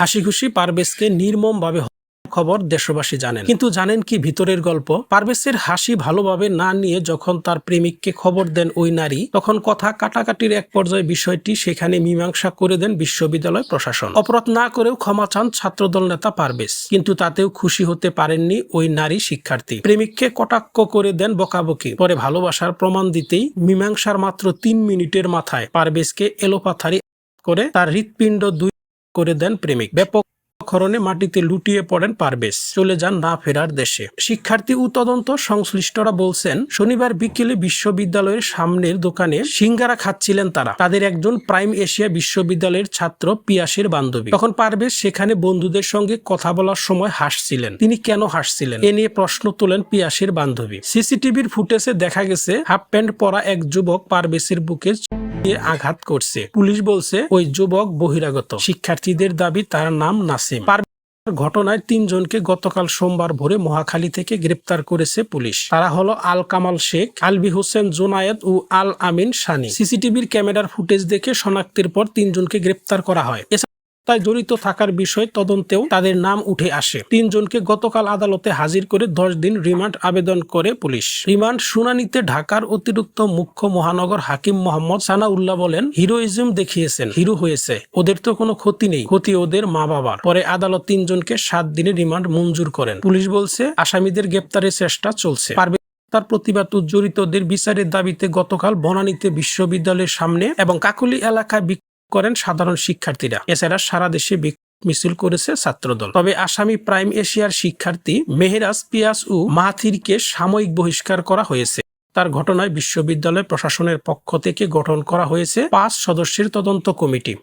হাসি খুশি পারভেজকে নির্মমভাবে খবর দেশবাসী জানেন। কিন্তু জানেন কি ভিতরের গল্প? পারভেজের হাসি ভালোভাবে না নিয়ে যখন তার প্রেমিককে খবর দেন ওই নারী, তখন কথা কাটাকাটির এক পর্যায়ে বিষয়টি সেখানে মীমাংসা করে দেন বিশ্ববিদ্যালয় প্রশাসন। অপরাধ না করেও ক্ষমা চান ছাত্রদল নেতা পারভেজ, কিন্তু তাতেও খুশি হতে পারেননি ওই নারী শিক্ষার্থী। প্রেমিককে কটাক্ষ করে দেন বকাবকি, পরে ভালোবাসার প্রমাণ দিতেই মীমাংসার মাত্র তিন মিনিটের মাথায় পারভেজকে এলোপাথারি করে তার হৃৎপিণ্ড দুই করে দেন প্রেমিক। ব্যাপক ক্ষরণে মাটিতে লুটিয়ে পড়েন পারভেজ। চলে যান না ফেরার দেশে। শিক্ষার্থী ও তদন্ত সংশ্লিষ্টরা বলছেন, শনিবার বিকেলে বিশ্ববিদ্যালয়ের সামনের দোকানে সিঙ্গারা খাচ্ছিলেন তারা। তাদের একজন প্রাইম এশিয়া বিশ্ববিদ্যালয়ের ছাত্র পিয়াসের বান্ধবী। তখন পারভেজ সেখানে বন্ধুদের সঙ্গে কথা বলার সময় হাসছিলেন। তিনি কেন হাসছিলেন? এ নিয়ে প্রশ্ন তোলেন পিয়াসের বান্ধবী। সিসিটিভির ফুটেজে দেখা গেছে, হাফ প্যান্ট পরা এক যুবক পারভেজের বুকে আঘাত করছে। পুলিশ বলছে, ওই যুবক বহিরাগত। শিক্ষার্থীদের দাবি, তার নাম নাসিম। ঘটনায় তিনজনকে গতকাল সোমবার ভোরে মহাখালী থেকে গ্রেপ্তার করেছে পুলিশ। তারা হলো আল কামাল শেখ, আলবি হোসেন জোনায়েদ ও আল আমিন সানি সিসিটিভির ক্যামেরার ফুটেজ দেখে শনাক্তের পর তিনজনকে গ্রেপ্তার করা হয়। হত্যায় জড়িত থাকার বিষয়ে তদন্তেও তাদের নাম উঠে আসে। তিনজনকে গতকাল আদালতে হাজির করে দশ দিন রিমান্ড আবেদন করে পুলিশ। রিমান্ড শুনানিতে ঢাকার অতিরিক্ত মুখ্য মহানগর হাকিম মোহাম্মদ সানাউল্লাহ বলেন, হিরোইজম দেখিয়েছেন, হিরো হয়েছে। ওদের তো কোনো ক্ষতি নেই, ক্ষতি ওদের মা বাবার পরে আদালত তিনজনকে সাত দিনের রিমান্ড মঞ্জুর করেন। পুলিশ বলছে, আসামিদের গ্রেপ্তারের চেষ্টা চলছে। তার প্রতিবাদ জড়িতদের বিচারের দাবিতে গতকাল বনানীতে বিশ্ববিদ্যালয়ের সামনে এবং কাকুলি এলাকায় করেন সাধারণ শিক্ষার্থীরা। এছাড়া সারা দেশে মিছিল করেছে ছাত্রদল। তবে আসামি প্রাইম এশিয়ার শিক্ষার্থী মেহেরাজ পিয়াস ও মাহাথিরকে সাময়িক বহিষ্কার করা হয়েছে। তার ঘটনায় বিশ্ববিদ্যালয় প্রশাসনের পক্ষ থেকে গঠন করা হয়েছে পাঁচ সদস্যের তদন্ত কমিটি।